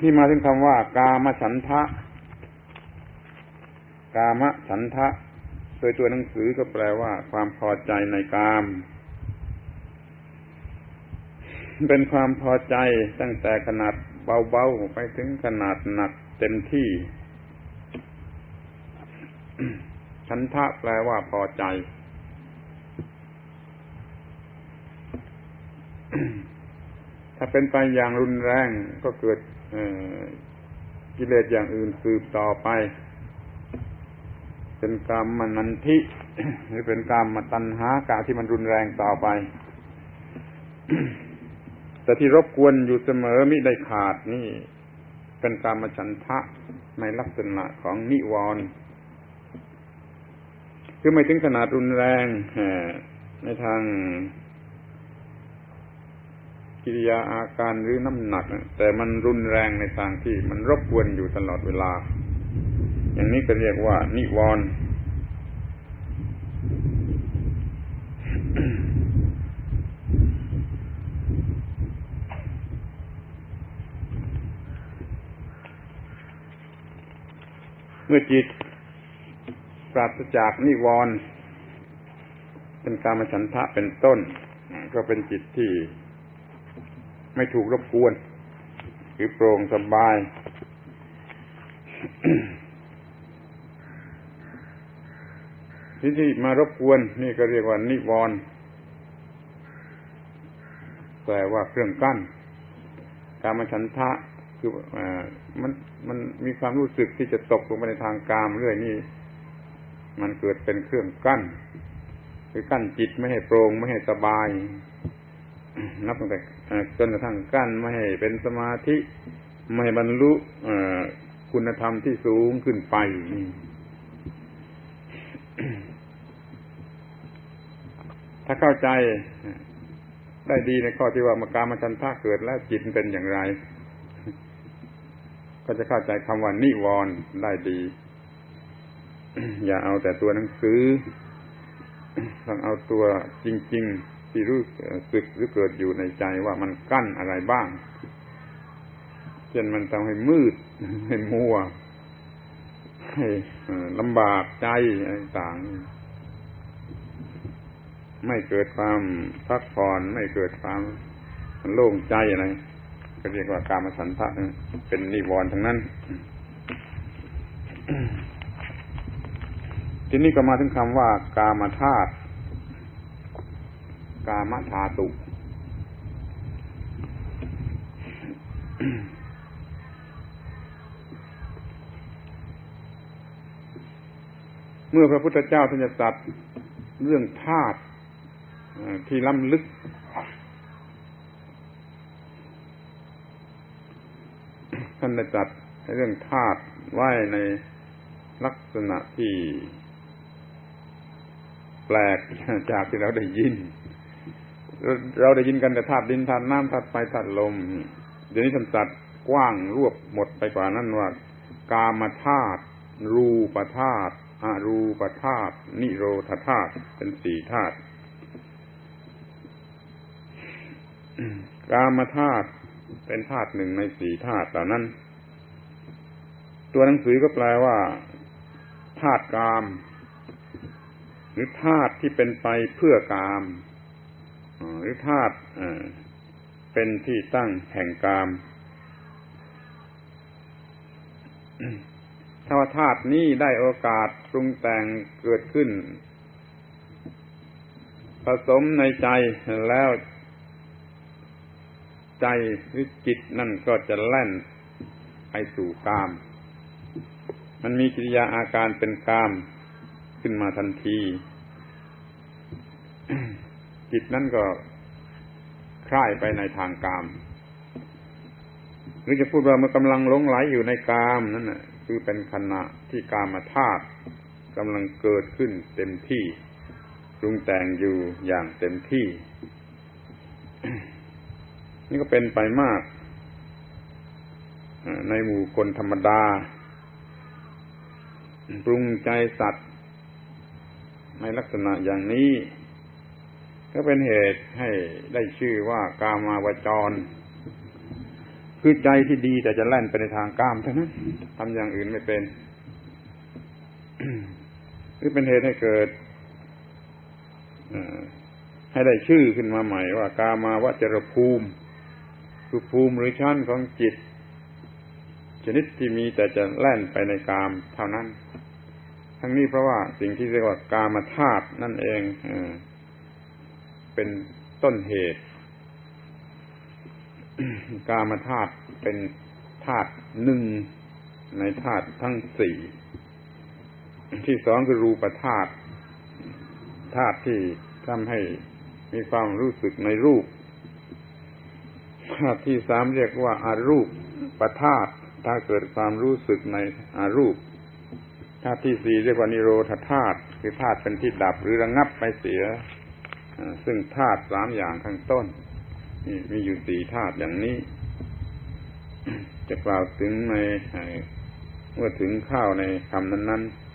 ที่มาถึงคำว่า กามฉันทะ กามฉันทะโดยตัวหนังสือก็แปลว่า ความพอใจในกาม เป็นความพอใจตั้งแต่ขนาดเบาๆไปถึงขนาดหนักเต็มที่ฉันทะแปลว่าพอใจ ถ้าเป็นไปอย่างรุนแรงก็เกิดกิเลสอย่างอื่นสืบต่อไป เป็นกรรมมันนันทิหรือเป็นกรรมมาตัณหากาที่มันรุนแรงต่อไป แต่ที่รบกวนอยู่เสมอมิได้ขาดนี่ เป็นกรรมฉันทะในลักษณะของนิวรณ์คือไม่ถึงขนาดรุนแรงในทาง กิริยาอาการหรือน้ำหนัก แต่มันรุนแรงในทางที่มันรบกวนอยู่ตลอดเวลา อย่างนี้ก็เรียกว่า นิวรณ์เมื่อจิตปราศจากนิวรณ์เป็นการมฉันทะเป็นต้น ก็เป็นจิตที่ ไม่ถูกรบกวนหรือโปร่งสบายที่ที่มารบกวน นี่ก็เรียกว่านิวรณ์แปลว่าเครื่องกั้นการมฉันทะคืออมันมันมีความรู้สึกที่จะตกลงไปในทางกามเรื่อยนี่มันเกิดเป็นเครื่องกั้น คือกั้นจิตไม่ให้โปร่งไม่ให้สบาย นับตั้งแต่จนกระทั่งกั้นไม่ให้เป็นสมาธิ ไม่ให้บรรลุคุณธรรมที่สูงขึ้นไป ถ้าเข้าใจได้ดีในข้อที่ว่ามการมชันท่าเกิดแล้วจิตเป็นอย่างไร ก็จะเข้าใจคำว่านิวรณ์ได้ดี อย่าเอาแต่ตัวหนังสือต้องเอาตัวจริง ๆ ที่รู้สึกหรือเกิดอยู่ในใจว่ามันกั้นอะไรบ้างเช่นมันทำให้มืด ให้มัว ให้ลำบากใจต่างไม่เกิดความพักผ่อนไม่เกิดความโล่งใจอะไรก็เรียกว่าการมาสันทะเป็นนิวรณ์ทั้งนั้น ทีนี้ก็มาถึงคำว่า กามาธาตุ กามธาตุ เมื่อพระพุทธเจ้าท่านจะตัดเรื่องธาตุที่ล้ำลึก ท่านได้จัดเรื่องธาตุไว้ในลักษณะที่แปลกจากที่เราได้ยิน เราได้ยินกันแต่ธาตุดินธาตุน้ำธาตุไฟธาตุลม เดี๋ยวนี้ท่านตัดกว้างรวบหมดไปกว่านั้นว่ากามธาตุรูปธาตุอรูปธาตุนิโรธธาตุเป็นสี่ธาตุกามธาตุเป็นธาตุหนึ่งในสี่ธาตุเหล่านั้น ตัวหนังสือก็แปลว่าธาตุกาม หรือธาตุที่เป็นไปเพื่อกาม หรือธาตุเป็นที่ตั้งแห่งกามถ้าว่าธาตุนี้ได้โอกาสปรุงแต่งเกิดขึ้น ผสมในใจแล้ว ใจหรือจิตนั่นก็จะแล่นไปสู่กาม มันมีกิริยาอาการเป็นกามขึ้นมาทันที จิตนั่นก็คล้ายไปในทางกาม หรือจะพูดว่ามันกำลังหลงไหลอยู่ในกามนั่นน่ะคือเป็นขณะที่กามธาตุกำลังเกิดขึ้นเต็มที่ปรุงแต่งอยู่อย่างเต็มที่ นี่ก็เป็นไปมาก ในหมู่คนธรรมดา ปรุงใจสัตว์ ในลักษณะอย่างนี้ ก็เป็นเหตุให้ได้ชื่อว่ากามาวจร คือใจที่ดีแต่จะแล่นไปในทางกามเท่านั้นทำอย่างอื่นไม่เป็นหรือเป็นเหตุให้เกิดให้ได้ชื่อขึ้นมาใหม่ว่ากามาวจรภูมิ คือภูมิหรือชั้นของจิต ชนิดที่มีแต่จะแล่นไปในกาม เท่านั้น ทั้งนี้เพราะว่าสิ่งที่เรียกว่ากามธาตุนั่นเองอ เป็นต้นเหตุ กามธาตุเป็นธาตุหนึ่งในธาตุทั้งสี่ ที่สองคือรูปธาตุธาตุที่ทำให้มีความรู้สึกในรูปธาตุที่สามเรียกว่าอารูปประธาตุถ้าเกิดความรู้สึกในอารูปธาตุที่สี่เรียกว่านิโรธธาตุคือธาตุเป็นที่ดับหรือระงับไปเสีย ซึ่งธาตุสามอย่างข้างต้นมีอยู่สี่ธาตุอย่างนี้ จะกล่าวถึงในเมื่อถึงข้าวในคำนั้นๆ